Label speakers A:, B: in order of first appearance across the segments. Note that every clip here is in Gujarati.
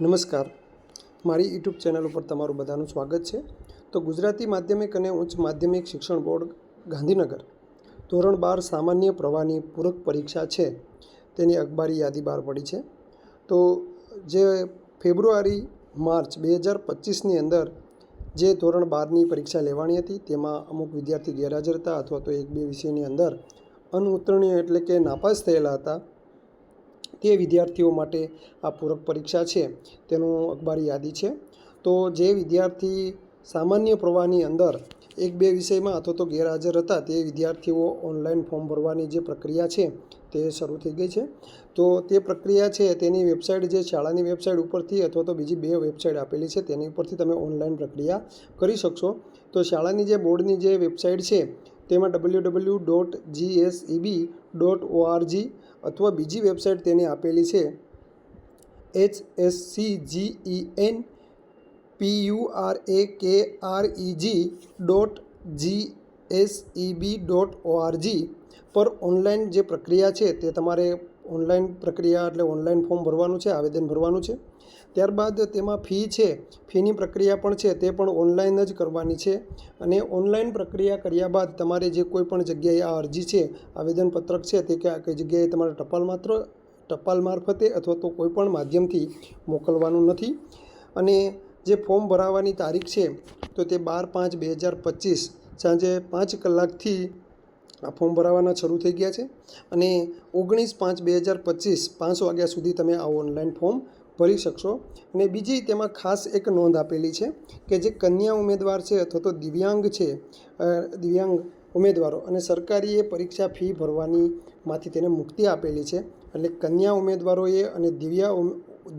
A: નમસ્કાર. મારી યુટ્યુબ ચેનલ ઉપર તમારું બધાનું સ્વાગત છે. તો ગુજરાતી માધ્યમિક અને ઉચ્ચ માધ્યમિક શિક્ષણ બોર્ડ, ગાંધીનગર. ધોરણ બાર સામાન્ય પ્રવાહની પૂરક પરીક્ષા છે. તેની અખબારી યાદી બહાર પડી છે. તો જે ફેબ્રુઆરી, માર્ચ બે હજાર પચીસની અંદર જે ધોરણ બારની પરીક્ષા લેવાની હતી, તેમાં અમુક વિદ્યાર્થી ગેરહાજર હતા અથવા તો એક બે વિષયની અંદર અનઉત્તીર્ણ એટલે કે નાપાસ થયેલા હતા. તે વિદ્યાર્થીઓ માટે આ પૂરક પરીક્ષા છે, તેનું અખબારી યાદી છે. તો જે વિદ્યાર્થી સામાન્ય પ્રવાહની અંદર એક બે વિષયમાં અથવા તો ગેરહાજર હતા, તે વિદ્યાર્થીઓ ઓનલાઈન ફોર્મ ભરવાની જે પ્રક્રિયા છે, તે શરૂ થઈ ગઈ છે. તો તે પ્રક્રિયા છે, તેની વેબસાઇટ જે શાળાની વેબસાઇટ ઉપરથી અથવા તો બીજી બે વેબસાઇટ આપેલી છે, તેની ઉપરથી તમે ઓનલાઈન પ્રક્રિયા કરી શકશો. તો શાળાની જે બોર્ડની જે વેબસાઇટ છે તેમાં W W dot GSEB dot ORG અથવા બીજી વેબસાઇટ તેને આપેલી છે. H S C G E N P U R A K R G dot G S E B dot ORG પર ઓનલાઈન જે પ્રક્રિયા છે તે તમારે ઓનલાઈન પ્રક્રિયા એટલે ઓનલાઈન ફોર્મ ભરવાનું છે, આવેદન ભરવાનું છે. ત્યારબાદ તેમાં ફી છે, ફીની પ્રક્રિયા પણ છે, તે પણ ઓનલાઈન જ કરવાની છે. અને ઓનલાઈન પ્રક્રિયા કર્યા બાદ તમારે જે કોઈ પણ જગ્યાએ આ અરજી છે, આવેદનપત્રક છે, તે કયા કઈ જગ્યાએ તમારે ટપાલ માત્ર, ટપાલ મારફતે અથવા તો કોઈ પણ માધ્યમથી મોકલવાનું નથી. અને જે ફોર્મ ભરાવાની તારીખ છે, તો તે બાર પાંચ બે હજાર પચીસ, સાંજે પાંચ કલાકથી આ ફોર્મ ભરાવાના શરૂ થઈ ગયા છે. અને ઓગણીસ પાંચ બે હજાર પચીસ, પાંચ વાગ્યા સુધી તમે આ ઓનલાઈન ફોર્મ ભરી શકશો. અને બીજી તેમાં ખાસ એક નોંધ આપેલી છે કે જે કન્યા ઉમેદવાર છે અથવા તો દિવ્યાંગ છે દિવ્યાંગ ઉમેદવારો અને સરકારીએ પરીક્ષા ફી ભરવાની માંથી તેને મુક્તિ આપેલી છે. એટલે કન્યા ઉમેદવારોએ અને દિવ્યા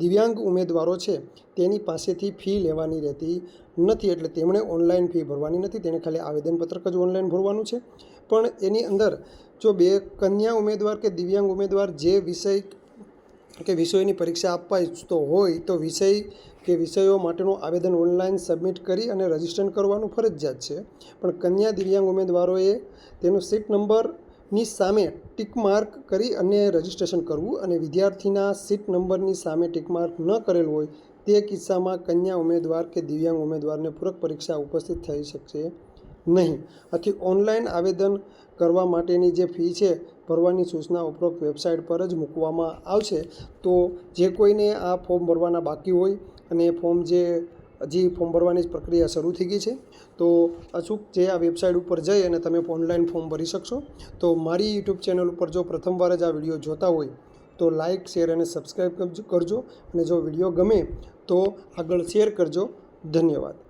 A: દિવ્યાંગ ઉમેદવારો છે તેની પાસેથી ફી લેવાની રહેતી નથી. એટલે તેમણે ઓનલાઈન ફી ભરવાની નથી. તેણે ખાલી આવેદનપત્રક જ ઓનલાઈન ભરવાનું છે. પણ એની અંદર જો બે કન્યા ઉમેદવાર કે દિવ્યાંગ ઉમેદવાર જે વિષય કે વિષયોની પરીક્ષા આપવા ઈચ્છતો હોય તો વિષય કે વિષયો માટેનું આવેદન ઓનલાઈન સબમિટ કરી અને રજિસ્ટ્રેશન કરવાનું ફરજિયાત છે. પણ કન્યા દિવ્યાંગ ઉમેદવારોએ તેનો સીટ નંબરની સામે ટીક માર્ક કરી અને રજિસ્ટ્રેશન કરવું અને વિદ્યાર્થીના સીટ નંબરની સામે ટીક માર્ક ન કરેલ હોય તે કિસ્સામાં કન્યા ઉમેદવાર કે દિવ્યાંગ ઉમેદવારને પૂરક પરીક્ષા ઉપસ્થિત થઈ શકશે નહીં. આથી ઓનલાઈન આવેદન કરવા માટેની જે ફી છે, ભરવાની સૂચના ઉપરોક્ત વેબસાઇટ પર જ મૂકવામાં આવશે. તો જે કોઈને આ ફોર્મ ભરવાના બાકી હોય અને એ ફોર્મ જે હજી ફોર્મ ભરવાની જ પ્રક્રિયા શરૂ થઈ ગઈ છે, તો અચૂક જે આ વેબસાઇટ ઉપર જઈ અને તમે ઓનલાઈન ફોર્મ ભરી શકશો. તો મારી યુટ્યુબ ચેનલ ઉપર જો પ્રથમવાર જ આ વીડિયો જોતા હોય, તો લાઇક શેર અને સબસ્ક્રાઈબ કરજો. અને જો વીડિયો ગમે, તો આગળ શેર કરજો. ધન્યવાદ.